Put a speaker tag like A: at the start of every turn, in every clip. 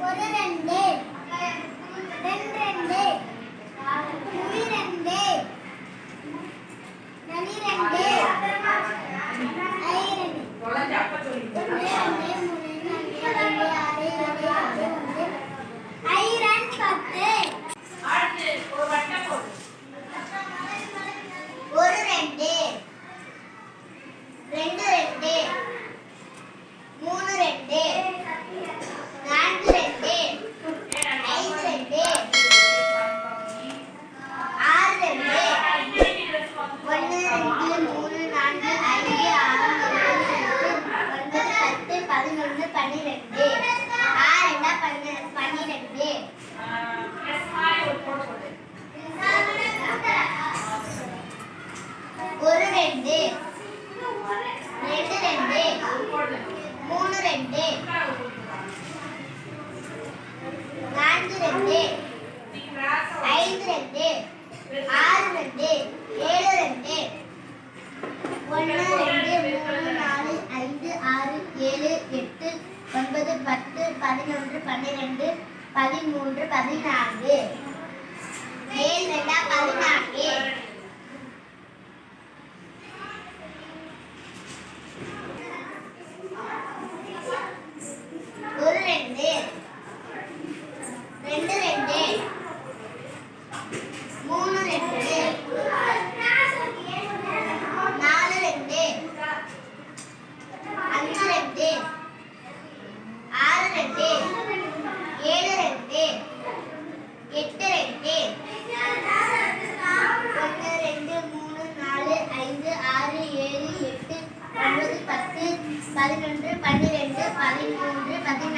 A: ஒன்று ரெண்டு. பன்னிரெண்டு பதிமூன்று பதினான்கு. பதினான்கு ஒரு ரெண்டு ரெண்டு ரெண்டு மூணு ரெண்டு நாலு ரெண்டு அஞ்சு ரெண்டு ஆறு ரெண்டு ஏழு ரெண்டு எட்டு ரெண்டு ஒன்று ரெண்டு மூணு நாலு ஐந்து ஆறு ஏழு எட்டு ஒன்பது பத்து பதினொன்று பன்னிரெண்டு பதிமூன்று பதினான்கு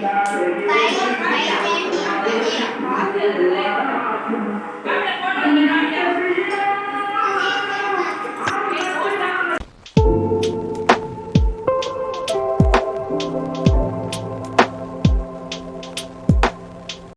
A: பை பை கேண்டி